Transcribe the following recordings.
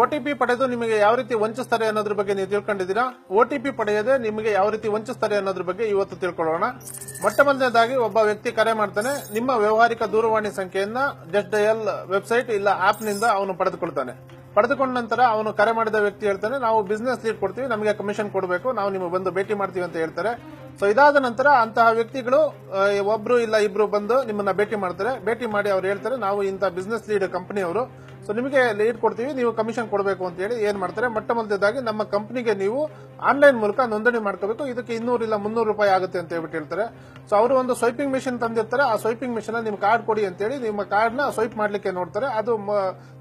O T P ಪಡೆದು ನಿಮಗೆ ಯಾವ ರೀತಿ ವಂಚಿಸ್ತಾರೆ ಅನ್ನೋದ್ರ ಬಗ್ಗೆ ನೀವು ತಿಳ್ಕೊಂಡಿದ್ದೀರಾ? ಓಟಿಪಿ ಪಡೆಯದೆ ನಿಮಗೆ ಯಾವ ರೀತಿ ವಂಚಿಸ್ತಾರೆ ಅನ್ನೋದ್ರ ಬಗ್ಗೆ ಇವತ್ತು ತಿಳ್ಕೊಳ್ಳೋಣ. ಮೊಟ್ಟ ಮೊದಲನೇದಾಗಿ ಒಬ್ಬ ವ್ಯಕ್ತಿ ಕರೆ ಮಾಡ್ತಾನೆ, ನಿಮ್ಮ ವ್ಯವಹಾರಿಕ ದೂರವಾಣಿ ಸಂಖ್ಯೆಯನ್ನ ಜಸ್ಟ್ ಡಯಲ್ ವೆಬ್ಸೈಟ್ ಇಲ್ಲ ಆಪ್ನಿಂದ ಅವನು ಪಡೆದುಕೊಳ್ತಾನೆ. ಪಡೆದುಕೊಂಡ ನಂತರ ಅವನು ಕರೆ ಮಾಡಿದ ವ್ಯಕ್ತಿ ಹೇಳ್ತಾನೆ, ನಾವು ಬಿಸ್ನೆಸ್ ಲೀಡ್ ಕೊಡ್ತೀವಿ, ನಮಗೆ ಕಮಿಷನ್ ಕೊಡಬೇಕು, ನಾವು ನಿಮಗೆ ಬಂದು ಭೇಟಿ ಮಾಡ್ತೀವಿ ಅಂತ ಹೇಳ್ತಾರೆ. ಸೊ ಇದಾದ ನಂತರ ಅಂತಹ ವ್ಯಕ್ತಿಗಳು ಒಬ್ರು ಇಲ್ಲ ಇಬ್ರು ಬಂದು ನಿಮ್ಮನ್ನ ಭೇಟಿ ಮಾಡ್ತಾರೆ. ಭೇಟಿ ಮಾಡಿ ಅವ್ರು ಹೇಳ್ತಾರೆ, ನಾವು ಇಂಥ ಬಿಸ್ನೆಸ್ ಲೀಡ್ ಕಂಪನಿಯವರು ಸೊ ನಿಮಗೆ ಲೀಡ್ ಕೊಡ್ತೀವಿ, ನೀವು ಕಮಿಷನ್ ಕೊಡಬೇಕು ಅಂತ ಹೇಳಿ ಏನ್ ಮಾಡ್ತಾರೆ? ಮೊಟ್ಟ ಮೊದಲದಾಗಿ ನಮ್ಮ ಕಂಪನಿಗೆ ನೀವು ಆನ್ಲೈನ್ ಮೂಲಕ ನೋಂದಣಿ ಮಾಡ್ಕೋಬೇಕು. ಇದಕ್ಕೆ ಇನ್ನೂರು ಇಲ್ಲ ಮುನ್ನೂರು ರೂಪಾಯಿ ಆಗುತ್ತೆ ಅಂತ ಹೇಳ್ಬಿಟ್ಟು ಹೇಳ್ತಾರೆ. ಸೊ ಅವರು ಒಂದು ಸ್ವೈಪಿಂಗ್ ಮಿಷಿನ್ ತಂದಿರ್ತಾರೆ. ಆ ಸ್ವೈಪಿಂಗ್ ಮಿಷನ್ ನಿಮ್ ಕಾರ್ಡ್ ಕೊಡಿ ಅಂತೇಳಿ ನಿಮ್ಮ ಕಾರ್ಡ್ನ ಸ್ವೈಪ್ ಮಾಡ್ಲಿಕ್ಕೆ ನೋಡ್ತಾರೆ. ಅದು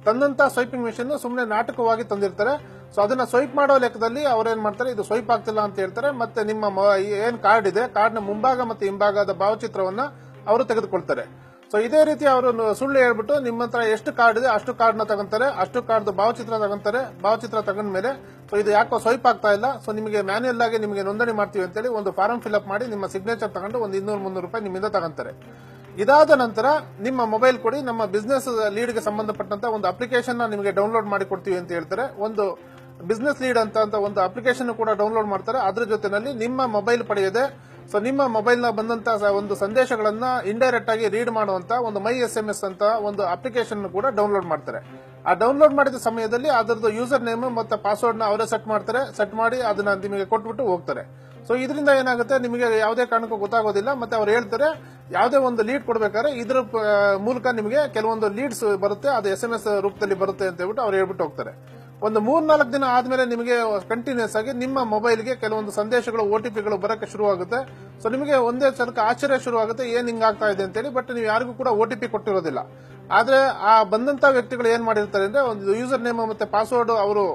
ತಂದಂತ ಸ್ವೈಪಿಂಗ್ ಮಿಷಿನ್ ಸುಮ್ಮನೆ ನಾಟಕವಾಗಿ ತಂದಿರ್ತಾರೆ. ಸೊ ಅದನ್ನ ಸ್ವೈಪ್ ಮಾಡೋ ಲೆಕ್ಕದಲ್ಲಿ ಅವ್ರೇನ್ ಮಾಡ್ತಾರೆ? ಇದು ಸ್ವೈಪ್ ಆಗ್ತಿಲ್ಲ ಅಂತ ಹೇಳ್ತಾರೆ. ಮತ್ತೆ ನಿಮ್ಮ ಏನ್ ಕಾರ್ಡ್ ಇದೆ ಕಾರ್ಡ್ನ ಮುಂಭಾಗ ಮತ್ತೆ ಹಿಂಭಾಗದ ಭಾವಚಿತ್ರವನ್ನ ಅವರು ತೆಗೆದುಕೊಳ್ತಾರೆ. ಸೊ ಇದೇ ರೀತಿ ಅವರು ಸುಳ್ಳು ಹೇಳ್ಬಿಟ್ಟು ನಿಮ್ಮ ಹತ್ರ ಎಷ್ಟು ಕಾರ್ಡ್ ಇದೆ ಅಷ್ಟು ಕಾರ್ಡ್ನ ತಗೊಂತಾರೆ, ಅಷ್ಟು ಕಾರ್ಡ್ ಭಾವಚಿತ್ರ ತಗೊಂತಾರೆ, ಭಾವಚಿತ್ರ ತಗೊಂಡ ಮೇಲೆ. ಸೊ ಇದು ಯಾಕೋ ಸ್ವೈಪ್ ಆಗ್ತಾ ಇಲ್ಲ. ಸೊ ನಿಮಗೆ ಮ್ಯಾನ್ಯಲ್ ಆಗಿ ನಿಮಗೆ ನೋಂದಣಿ ಮಾಡ್ತೀವಿ ಅಂತೇಳಿ ಒಂದು ಫಾರ್ಮ್ ಫಿಲ್ಅಪ್ ಮಾಡಿ ನಿಮ್ಮ ಸಿಗ್ನೇಚರ್ ತಗೊಂಡು ಒಂದು ಇನ್ನೂರು, ಮುನ್ನೂರು ರೂಪಾಯಿ ನಿಮ್ಮಿಂದ ತಗೊಂತಾರೆ. ಇದಾದ ನಂತರ ನಿಮ್ಮ ಮೊಬೈಲ್ ಕೊಡಿ, ನಮ್ಮ ಬಿಸ್ನೆಸ್ ಲೀಡ್ಗೆ ಸಂಬಂಧಪಟ್ಟಂತ ಒಂದು ಅಪ್ಲಿಕೇಶನ್ ನಿಮಗೆ ಡೌನ್ಲೋಡ್ ಮಾಡಿ ಕೊಡ್ತೀವಿ ಅಂತ ಹೇಳ್ತಾರೆ. ಒಂದು ಬಿಸ್ನೆಸ್ ಲೀಡ್ ಅಂತ ಒಂದು ಅಪ್ಲಿಕೇಶನ್ ಕೂಡ ಡೌನ್ಲೋಡ್ ಮಾಡ್ತಾರೆ. ಅದ್ರ ಜೊತೆನಲ್ಲಿ ನಿಮ್ಮ ಮೊಬೈಲ್ ಪಡೆಯದೆ ಸೊ ನಿಮ್ಮ ಮೊಬೈಲ್ನ ಬಂದಂತ ಒಂದು ಸಂದೇಶಗಳನ್ನ ಇಂಡೈರೆಕ್ಟ್ ಆಗಿ ರೀಡ್ ಮಾಡುವಂತ ಒಂದು ಮೈ ಎಸ್ ಎಂ ಎಸ್ ಅಂತ ಒಂದು ಅಪ್ಲಿಕೇಶನ್ ಕೂಡ ಡೌನ್ಲೋಡ್ ಮಾಡ್ತಾರೆ. ಆ ಡೌನ್ಲೋಡ್ ಮಾಡಿದ ಸಮಯದಲ್ಲಿ ಅದರದ್ದು ಯೂಸರ್ ನೇಮ್ ಮತ್ತೆ ಪಾಸ್ವರ್ಡ್ನ ಅವರೇ ಸೆಟ್ ಮಾಡ್ತಾರೆ. ಸೆಟ್ ಮಾಡಿ ಅದನ್ನ ನಿಮಗೆ ಕೊಟ್ಬಿಟ್ಟು ಹೋಗ್ತಾರೆ. ಸೊ ಇದರಿಂದ ಏನಾಗುತ್ತೆ? ನಿಮಗೆ ಯಾವುದೇ ಕಾರಣಕ್ಕೂ ಗೊತ್ತಾಗೋದಿಲ್ಲ. ಮತ್ತೆ ಅವ್ರು ಹೇಳ್ತಾರೆ, ಯಾವುದೇ ಒಂದು ಲೀಡ್ ಕೊಡ್ಬೇಕಾದ್ರೆ ಇದ್ರ ಮೂಲಕ ನಿಮಗೆ ಕೆಲವೊಂದು ಲೀಡ್ಸ್ ಬರುತ್ತೆ. ಅದು ಎಸ್ ಎಂ ಎಸ್ ರೂಪದಲ್ಲಿ ಬರುತ್ತೆ ಅಂತ ಹೇಳ್ಬಿಟ್ಟು ಅವ್ರು ಹೇಳ್ಬಿಟ್ಟು ಹೋಗ್ತಾರೆ. ಒಂದು ಮೂರ್ನಾಲ್ಕು ದಿನ ಆದಮೇಲೆ ನಿಮಗೆ ಕಂಟಿನ್ಯೂಸ್ ಆಗಿ ನಿಮ್ಮ ಮೊಬೈಲ್ಗೆ ಕೆಲವೊಂದು ಸಂದೇಶಗಳು ಓ ಟಿ ಪಿಗಳು ಬರೋಕ್ಕೆ ಶುರುವಾಗುತ್ತೆ. ಸೊ ನಿಮಗೆ ಒಂದೇ ಸಲಕ್ಕೆ ಆಶ್ಚರ್ಯ ಶುರುವಾಗುತ್ತೆ, ಏನು ಹಿಂಗಾಗ್ತಾ ಇದೆ ಅಂತೇಳಿ. ಬಟ್ ನೀವು ಯಾರಿಗೂ ಕೂಡ ಓ ಟಿ ಪಿ ಕೊಟ್ಟಿರೋದಿಲ್ಲ. ಆದರೆ ಆ ಬಂದಂತ ವ್ಯಕ್ತಿಗಳು ಏನು ಮಾಡಿರ್ತಾರೆ ಅಂದ್ರೆ, ಒಂದು ಯೂಸರ್ ನೇಮ್ ಮತ್ತೆ ಪಾಸ್ವರ್ಡ್ ಅವರು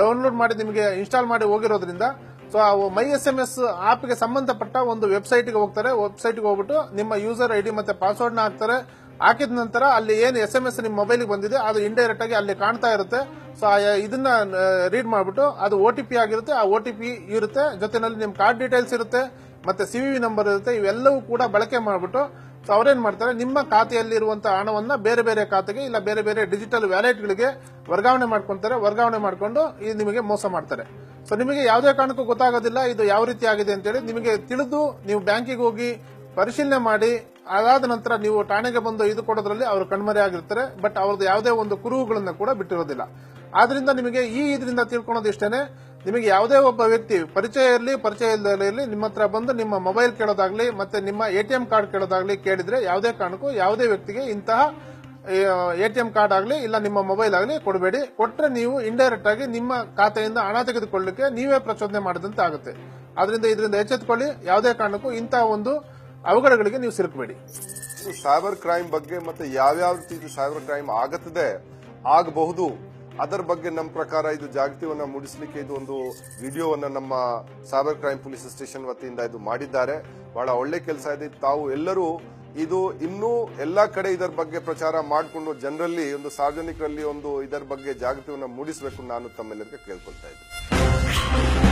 ಡೌನ್ಲೋಡ್ ಮಾಡಿ ನಿಮಗೆ ಇನ್ಸ್ಟಾಲ್ ಮಾಡಿ ಹೋಗಿರೋದ್ರಿಂದ ಸೊ ಆ ಮೈ ಎಸ್ ಎಂ ಎಸ್ ಆಪ್ಗೆ ಸಂಬಂಧಪಟ್ಟ ಒಂದು ವೆಬ್ಸೈಟ್ಗೆ ಹೋಗ್ತಾರೆ. ವೆಬ್ಸೈಟ್ಗೆ ಹೋಗ್ಬಿಟ್ಟು ನಿಮ್ಮ ಯೂಸರ್ ಐ ಡಿ ಮತ್ತೆ ಪಾಸ್ವರ್ಡ್ನ ಹಾಕ್ತಾರೆ. ಹಾಕಿದ ನಂತರ ಅಲ್ಲಿ ಏನು ಎಸ್ ಎಂ ಎಸ್ ನಿಮ್ಮ ಮೊಬೈಲಿಗೆ ಬಂದಿದೆ, ಅದು ಇಂಡೈರೆಕ್ಟ್ ಆಗಿ ಅಲ್ಲಿ ಕಾಣ್ತಾ ಇರುತ್ತೆ. ಸೊ ಇದನ್ನ ರೀಡ್ ಮಾಡ್ಬಿಟ್ಟು ಅದು ಒ ಟಿ ಪಿ ಆಗಿರುತ್ತೆ. ಆ ಒ ಟಿ ಪಿ ಇರುತ್ತೆ. ಜೊತೆನಲ್ಲಿ ನಿಮ್ಮ ಕಾರ್ಡ್ ಡೀಟೇಲ್ಸ್ ಇರುತ್ತೆ. ಮತ್ತೆ ಸಿ ವಿ ನಂಬರ್ ಇರುತ್ತೆ. ಇವೆಲ್ಲವೂ ಕೂಡ ಬಳಕೆ ಮಾಡ್ಬಿಟ್ಟು ಸೊ ಅವ್ರೇನ್ ಮಾಡ್ತಾರೆ? ನಿಮ್ಮ ಖಾತೆಯಲ್ಲಿರುವಂತಹ ಹಣವನ್ನ ಬೇರೆ ಬೇರೆ ಖಾತೆಗೆ ಇಲ್ಲ ಬೇರೆ ಬೇರೆ ಡಿಜಿಟಲ್ ವ್ಯಾಲೆಟ್ಗಳಿಗೆ ವರ್ಗಾವಣೆ ಮಾಡ್ಕೊಂತಾರೆ. ವರ್ಗಾವಣೆ ಮಾಡ್ಕೊಂಡು ಇದು ನಿಮಗೆ ಮೋಸ ಮಾಡ್ತಾರೆ. ಸೊ ನಿಮಗೆ ಯಾವುದೇ ಕಾರಣಕ್ಕೂ ಗೊತ್ತಾಗೋದಿಲ್ಲ ಇದು ಯಾವ ರೀತಿ ಆಗಿದೆ ಅಂತೇಳಿ ನಿಮಗೆ ತಿಳಿದು ನೀವು ಬ್ಯಾಂಕಿಗೆ ಹೋಗಿ ಪರಿಶೀಲನೆ ಮಾಡಿ, ಅದಾದ ನಂತರ ನೀವು ಠಾಣೆಗೆ ಬಂದು ಇದು ಕೊಡೋದ್ರಲ್ಲಿ ಅವರು ಕಣ್ಮರೆ ಆಗಿರ್ತಾರೆ, ಬಟ್ ಅವ್ರದ್ದು ಯಾವುದೇ ಒಂದು ಕುರುಹುಗಳನ್ನು ಕೂಡ ಬಿಟ್ಟಿರೋದಿಲ್ಲ. ಆದ್ರಿಂದ ನಿಮಗೆ ಈ ಇದರಿಂದ ತಿಳ್ಕೊಳೋದು ಇಷ್ಟೇನೆ. ನಿಮಗೆ ಯಾವುದೇ ಒಬ್ಬ ವ್ಯಕ್ತಿ ಪರಿಚಯ ಇರಲಿ, ಪರಿಚಯ ಇಲ್ಲದಲ್ಲಿ ನಿಮ್ಮ ಹತ್ರ ಬಂದು ನಿಮ್ಮ ಮೊಬೈಲ್ ಕೇಳೋದಾಗ್ಲಿ, ಮತ್ತೆ ನಿಮ್ಮ ಎಟಿಎಂ ಕಾರ್ಡ್ ಕೇಳೋದಾಗ್ಲಿ ಕೇಳಿದ್ರೆ ಯಾವುದೇ ಕಾರಣಕ್ಕೂ ಯಾವುದೇ ವ್ಯಕ್ತಿಗೆ ಇಂತಹ ಎ ಟಿ ಎಂ ಕಾರ್ಡ್ ಆಗಲಿ, ಇಲ್ಲ ನಿಮ್ಮ ಮೊಬೈಲ್ ಆಗಲಿ ಕೊಡಬೇಡಿ. ಕೊಟ್ಟರೆ ನೀವು ಇಂಡೈರೆಕ್ಟ್ ಆಗಿ ನಿಮ್ಮ ಖಾತೆಯಿಂದ ಹಣ ತೆಗೆದುಕೊಳ್ಳಲಿಕ್ಕೆ ನೀವೇ ಪ್ರಚೋದನೆ ಮಾಡಿದಂತೆ ಆಗುತ್ತೆ. ಆದ್ರಿಂದ ಇದರಿಂದ ಎಚ್ಚೆತ್ಕೊಳ್ಳಿ. ಯಾವುದೇ ಕಾರಣಕ್ಕೂ ಇಂತಹ ಒಂದು ಅವಘಡಗಳಿಗೆ ನೀವು ಸಿಲುಕಬೇಡಿ. ಸೈಬರ್ ಕ್ರೈಮ್ ಬಗ್ಗೆ ಮತ್ತೆ ಯಾವ್ಯಾವ ರೀತಿ ಸೈಬರ್ ಕ್ರೈಮ್ ಆಗುತ್ತದೆ, ಆಗಬಹುದು. ಅದರ ಬಗ್ಗೆ ನಮ್ಮ ಪ್ರಕಾರ ಇದು ಜಾಗೃತಿಯನ್ನು ಮೂಡಿಸಲಿಕ್ಕೆ ಇದು ಒಂದು ವಿಡಿಯೋವನ್ನು ನಮ್ಮ ಸೈಬರ್ ಕ್ರೈಮ್ ಪೊಲೀಸ್ ಸ್ಟೇಷನ್ ವತಿಯಿಂದ ಇದು ಮಾಡಿದ್ದಾರೆ. ಬಹಳ ಒಳ್ಳೆ ಕೆಲಸ ಇದೆ. ತಾವು ಎಲ್ಲರೂ ಇದು ಇನ್ನೂ ಎಲ್ಲ ಕಡೆ ಇದರ ಬಗ್ಗೆ ಪ್ರಚಾರ ಮಾಡಿಕೊಂಡು ಜನರಲ್ಲಿ ಒಂದು ಸಾರ್ವಜನಿಕರಲ್ಲಿ ಒಂದು ಇದರ ಬಗ್ಗೆ ಜಾಗೃತಿಯನ್ನು ಮೂಡಿಸಬೇಕು ನಾನು ತಮ್ಮೆಲ್ಲರಿಗೆ ಕೇಳ್ಕೊಳ್ತಾ ಇದ್ದೀನಿ.